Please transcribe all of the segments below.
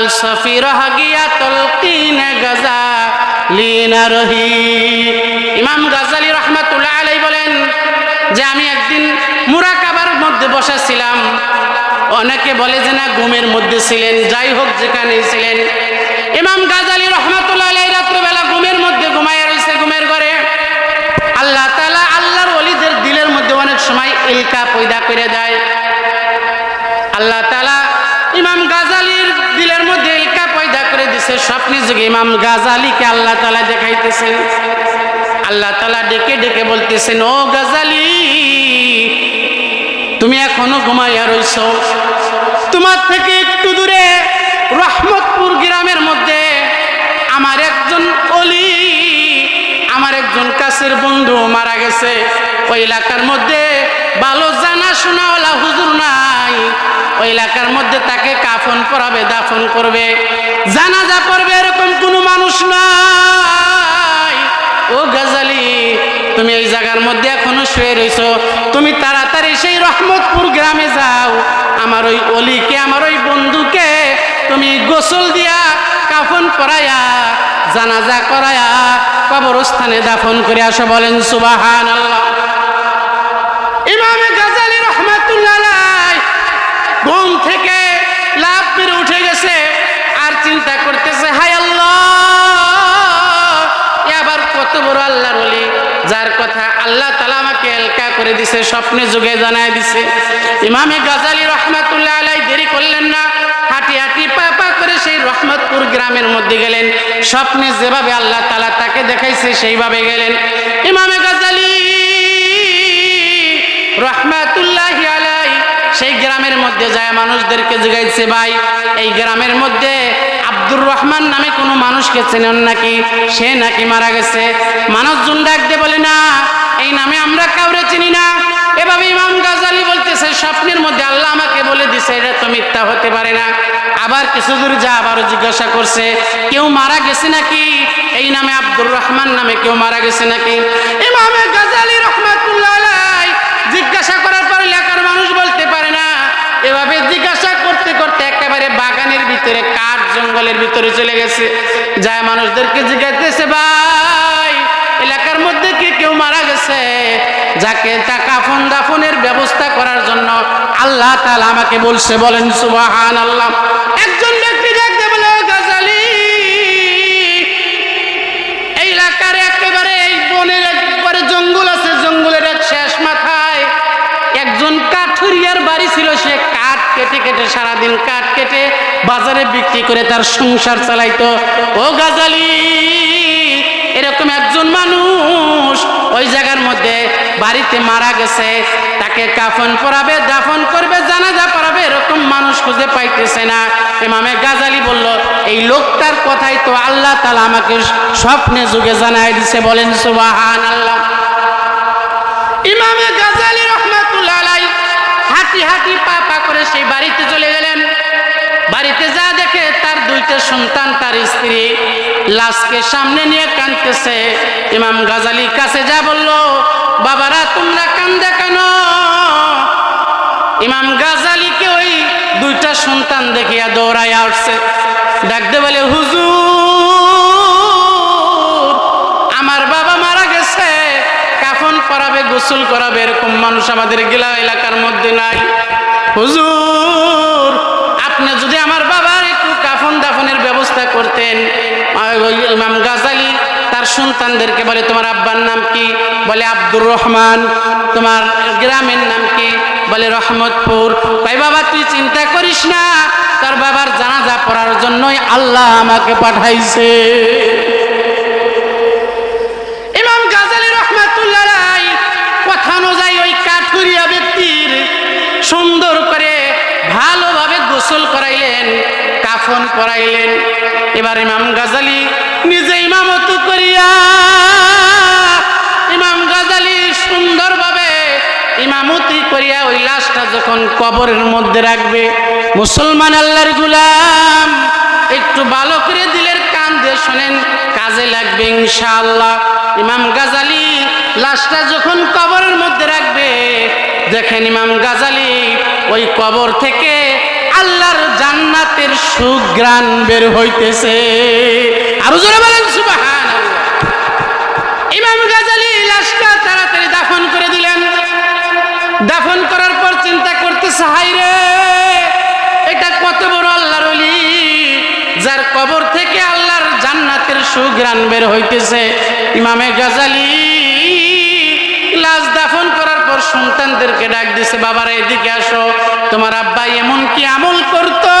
ফলসফি রহ গিয়া তলকিন গজা লিনা রহি ইমাম গাজালি রহমাতুল্লাহ আলাই বলেন যে আমি একদিন মুরাকাবার মধ্যে বসেছিলাম। অনেকে বলে যে না, ঘুমের মধ্যে ছিলেন, যাই হোক যেখানে ছিলেন। ইমাম গাজালি রহমাতুল্লাহ আলাই রাত্রবেলা ঘুমের মধ্যে ঘুমাইয়া রয়েছে ঘুমের ঘরে। আল্লাহ তালা আল্লাহর অলিদের দিলের মধ্যে অনেক সময় ইলকা পয়দা করে দেয়। আল্লাহ তালা ইমাম গাজালির দিলের মধ্যে ইলকা পয়দা করে দিছে। স্বপ্নে যুগে ইমাম গাজালিকে আল্লাহ তালা দেখাইতেছেন আল্লাহ তালা ডেকে ডেকে বলতেছেন ও গাজালি, তুমি এখনও ঘুমাইয়া রইছ। তোমার থেকে একটু দূরে রহমতপুর গ্রামের মধ্যে আমার একজন অলি আমার একজন কাছের বন্ধু মারা গেছে। ওই এলাকার মধ্যে ভালো জানা শোনাওয়ালা হুজুর নাই। ওই এলাকার মধ্যে তাকে কাফন পরাবে, দাফন করবে। জানাজা পড়বে এরকম কোনো মানুষ নাই। ও গাজালি, তুমি এই জায়গার মধ্যে এখনও শুয়ে রইছো। তুমি তাড়াতাড়ি সেই রহমতপুর গ্রামে যাও। আমার ওই অলিকে, আমার ওই বন্ধুকে তুমি গোসল দিয়া কাফন পরায়া জানাজা করায়া কবরস্থানে দাফন করে আসো। বলেন সুবাহান আল্লাহ ইমামে গাজালি রহমাতুল্লাহ আলাই ঘুম থেকে লাভ পেরে উঠে গেছে আর চিন্তা করতেছে, হায় আল্লাহ। আবার কত বড় আল্লাহর ওলি, যার কথা আল্লাহ তালা আমাকে এলকা করে দিছে, স্বপ্নে যুগে জানায় দিছে। ইমামে গাজালি রহমাতুল্লাহ আলাই দেরি করলেন না, হাঁটি হাঁটি পা পা করে সেই রহমতপুর গ্রামের মধ্যে গেলেন। স্বপ্নে যেভাবে আল্লাহ তালা তাকে দেখাইছে, সেইভাবে গেলেন। ইমামে গাজালি রহমাতুল্লাহ আলাই সেই গ্রামের মধ্যে যায়, মানুষদেরকে জিগাইছে ভাই। এই গ্রামের মধ্যে রহমান নামে কোনো মানুষকে চেনেন নাকি? সে নাকি মারা গেছে। মানুষজন ডাক দিয়ে বলে, না, এই নামে আমরা কাউরে চিনি না। এভাবে ইমাম গাজালি বলতেছে, স্বপ্নের মধ্যে আল্লাহ আমাকে বলে দিছে, এটা তো মিথ্যা হতে পারে না। আবার কিছু দূর যা আবারও জিজ্ঞাসা করছে, কেউ মারা গেছে নাকি? এই নামে আব্দুর রহমান নামে কেউ মারা গেছে নাকি? ইমামে গাজালি রহমাতুল্লাহ জিজ্ঞাসা করার পর এলাকার মানুষ বলতে পারে না। এভাবে জিজ্ঞাসা একেবারে বাগানের ভিতরে, কাঠ জঙ্গলের ভিতরে চলে গেছে। যায় মানুষদেরকে জিজ্ঞাসা, ভাই, এলাকার মধ্যে কি কেউ মারা গেছে? যাকে তা কাফন দাফনের ব্যবস্থা করার জন্য আল্লাহ তালা আমাকে বলছে, বলেন সুবাহান আল্লাহ কাঠুরিয়ার বাড়ি ছিল সে কাঠ কেটে কেটে, সারাদিন কাঠ কেটে বাজারে বিক্রি করে তার সংসার চালাইতো। ও গাজালি, এরকম একজন মানুষ ওই জায়গার মধ্যে বাড়িতে মারা গেছে। তাকে কাফন পরাবে, দাফন করবে, জানাজা পড়াবে, এরকম মানুষ খুঁজে পাইতেছে না। ইমামে গাজালি বলল, এই লোকটার কথাই তো আল্লাহ তালা আমাকে স্বপ্নে যুগে জানাই দিছে। বলেন সুবাহান আল্লাহ ইমামে গাজালি হাঁটি হাঁটি পা পা করে সেই বাড়িতে চলে গেলেন। বাড়িতে যা দেখে তার দুইটা সন্তান, তার স্ত্রী লাশকে সামনে নিয়ে কাঁদতেছে। ইমাম গাজালি কাছে যা বলল, বাবারা, তোমরা কান্দে কেন? ইমাম গাজালিকে ওই দুইটা সন্তান দেখিয়া দৌড়াইয়া উঠছে। ডাকতে বলে, হুজুর, আমার বাবা কাফন গোসল করাবে, এরকম মানুষ আমাদের গেলা এলাকার মধ্যে নাই। হুজুর, আপনি যদি আমার বাবার একটু কাফন দাফনের ব্যবস্থা করতেন ইমাম গাজালি তার সন্তানদেরকে বলে, তোমার আব্বার নাম কি? বলে, আব্দুর রহমান। তোমার গ্রামের নাম কি? বলে, রহমতপুর। ভাই বাবা, তুই চিন্তা করিস না, তার বাবার জানাজা পড়ার জন্যই আল্লাহ আমাকে পাঠাইছে ইমাম গাজালি রহমাতুল্লাহ আলাই কথা অনুযায়ী ওই কাঠুরিয়া ব্যক্তির সুন্দর করে ভালোভাবে গোসল করাইলেন, কাফন করাইলেন এবার ইমাম গাজালি নিজে ইমামত করিয়া, ইমাম গাজালি সুন্দরভাবে ইমামতি করিয়া ওই লাশটা যখন কবরের মধ্যে রাখবে, মুসলমান আল্লাহর গুলাম, একটু ভালো করে দিলের কান দিয়ে শোনেন, কাজে লাগবে ইনশাআল্লাহ। ইমাম গাজালি লাশটা যখন কবরের মধ্যে রাখবে, দেখেন ইমাম গাজালি ওই কবর থেকে আল্লাহর জান্নাতের সুগ্রাণ বের হইতেছে। আরও জোরে বলেন সুবাহান ইমাম গাজালি লাশটা তাড়াতাড়ি দাফন করে দিলেন। দাফন করার পর চিন্তা করতেছে হাই রে, এটা কত বড় আল্লাহর অলি যার কবর থেকে আল্লাহর জান্নাতের সুগ্রাণ বের হইতেছে। ইমামে গাজালি লাশ দাফন করার পর সন্তানদেরকে ডাক দিছে, বাবারা, এদিকে আসো। তোমার আব্বা এমন কি আমল করতো?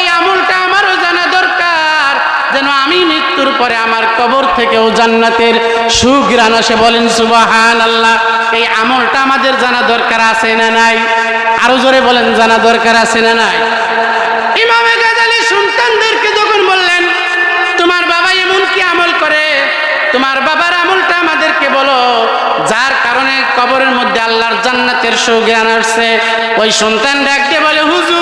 এই আমলটা আমারও জানা দরকার। যেন আমি মৃত্যুর পরে আমার কবর থেকেও জান্নাতের সুগ্রাণ আসে। বলেন সুবাহান আল্লাহ এই আমলটা আমাদের জানা দরকার আছে না নাই? আরও জোরে বলেন, জানা দরকার আছে না নাই ইমামে গাজালি সন্তানদেরকে যখন বললেন তোমার বাবা এমন কি আমল করে তোমার বাবার আমলটা আমাদেরকে বলো যার কারণে কবরের মধ্যে আল্লাহর জান্নাতের সুজ্ঞান আসছে। ওই সন্তান ডাকতে বলে, হুজুর,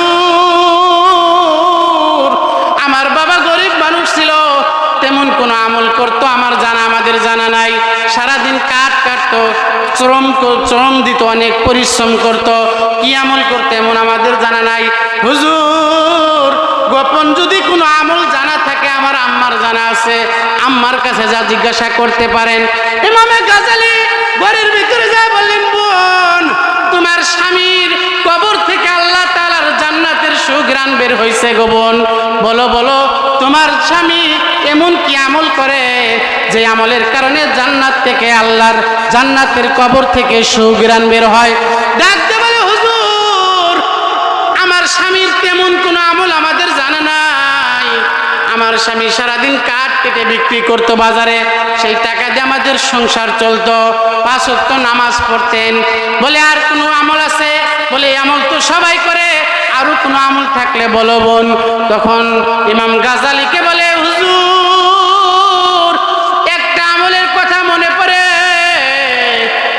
আমার বাবা গরিব মানুষ ছিল, তেমন কোনো আমল করতো, আমার জানা, আমাদের জানা নাই। সারাদিন কাঠ কাটতো, শ্রম কর- শ্রম দিত, অনেক পরিশ্রম করত। কি আমল করতে এমন আমাদের জানা নাই। হুজুর, গোপন যদি কোনো আমল জানা থাকে, আমার আম্মার জানা আছে, আম্মার কাছে যা জিজ্ঞাসা করতে পারেন। ইমামে গাজালি ঘরের ভিতরে যা বললেন তোমার স্বামীর কবর থেকে আল্লাহ তালার জান্নাতের সুগ্রাণ বের হয়েছে গোবন বলো বলো, তোমার স্বামী এমন কি আমল করে যে আমলের কারণে জান্নাত থেকে আল্লাহর জান্নাতের কবর থেকে সুগ্রাণ বের হয়? ডাকতে বলে, হুজুর, আমার স্বামীর তেমন কোনো আমল আমাদের আমার স্বামী সারাদিন কাঠ কেটে বিক্রি করতো বাজারে। সেই টাকা দিয়ে আমাদের সংসার চলতো। পাঁচ নামাজ পড়তেন। বলে, আর কোনো আমল আছে? বলে আমল তো সবাই করে। আরও কোনো আমল থাকলে বলো বোন। তখন ইমাম গাজালিকে বলে, হুজুর, একটা আমলের কথা মনে পড়ে।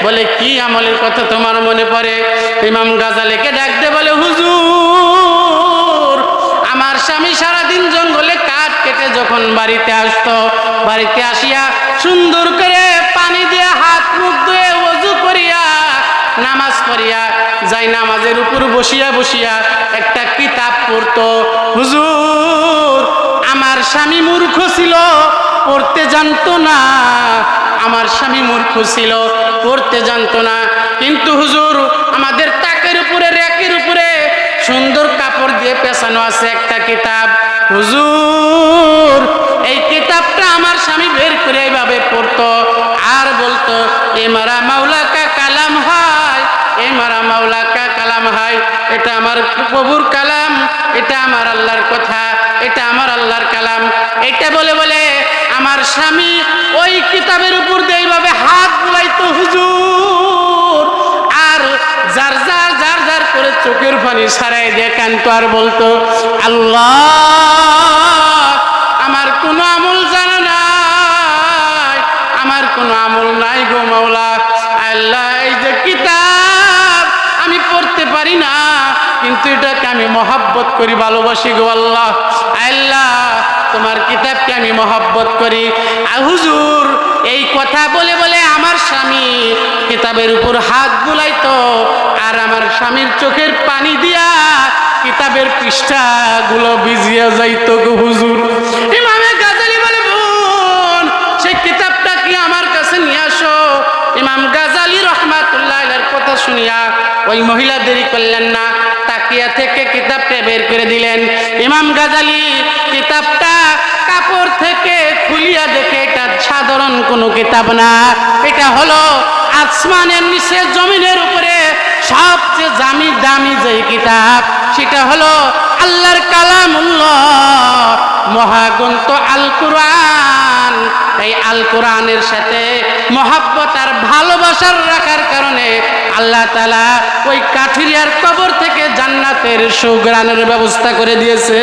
বলে, কি আমলের কথা তোমার মনে পড়ে? ইমাম গাজালিকে ডাকতে বলে, হুজুর, আমার স্বামী সারাদিন জঙ্গলে কেটে যখন বাড়িতে আসতো, বাড়িতে আসিয়া সুন্দর করে পানি দিয়ে হাত মুখ ধুয়ে ওযু করিয়া, নামাজ পড়িয়া, যাই নামাজের উপর বসিয়া বসিয়া একটা কিতাব পড়তো, হুজুর, আমার স্বামী মূর্খ ছিল, পড়তে জানতো না। আমার স্বামী মূর্খ ছিল, পড়তে জানতো না। কিন্তু হুজুর, আমাদের তাকের উপরে, র্যাকের উপরে সুন্দর কাপড় দিয়ে পেছানো আছে একটা কিতাব। হুজুর, এই কিতাবটা আমার স্বামী বের করে এইভাবে পড়তো। আর বলতো, এ মারা মাওলা কা কালাম হয়, এ মারা মাওলা কা কালাম হয়, এটা আমার প্রভুর কালাম, এটা আমার আল্লাহর কথা, এটা আমার আল্লাহর কালাম। এটা বলে বলে আমার স্বামী ওই কিতাবের উপর দিয়ে এইভাবে হাত বুলাইতো হুজুর। আর যার যার করে চোখের পানি সারাই দিয়ে কান্ত আর বলতো, আল্লাহ, আমার কোনো আমল জানা নাই, আমার কোনো আমল নাই গো মাওলা, আল্লাহ, এই যে কিতাব আমি পড়তে পারি না, কিন্তু এটাকে আমি মহাব্বত করি, ভালোবাসি গো আল্লাহ আল্লাহ, তোমার কিতাবকে আমি মহাব্বত করি। হুজুর, এই কথা বলে বলে আমার স্বামী কিতাবের উপর হাত বুলাইতো স্বামীর চোখের পানি দিয়া কিতাবের পৃষ্ঠাগুলো ভিজিয়া যাইত গো হুজুর। গাজালি সেই কিতাবটা কি আমার কাছে নিয়ে আসো। ইমাম গাজালি কথা শুনিয়া ওই মহিলা দেরি করলেন না, তাকিয়া থেকে কিতাবটা বের করে দিলেন। ইমাম গাজালি কিতাবটা কাপড় থেকে খুলিয়া দেখে সাধারণ কোনো কিতাব না, এটা হলো আসমানের নিচে জমিনের উপরে সবচেয়ে দামি দামি যে কিতাব, সেটা হলো আল্লাহর কালামুল্লাহ, মহাগ্রন্থ আল কোরআন এই আল কোরআনের সাথে মহাব্বত আর ভালোবাসার রাখার কারণে আল্লাহ তালা ওই কাঠিরিয়ার কবর থেকে জান্নাতের সুগ্রানের ব্যবস্থা করে দিয়েছে।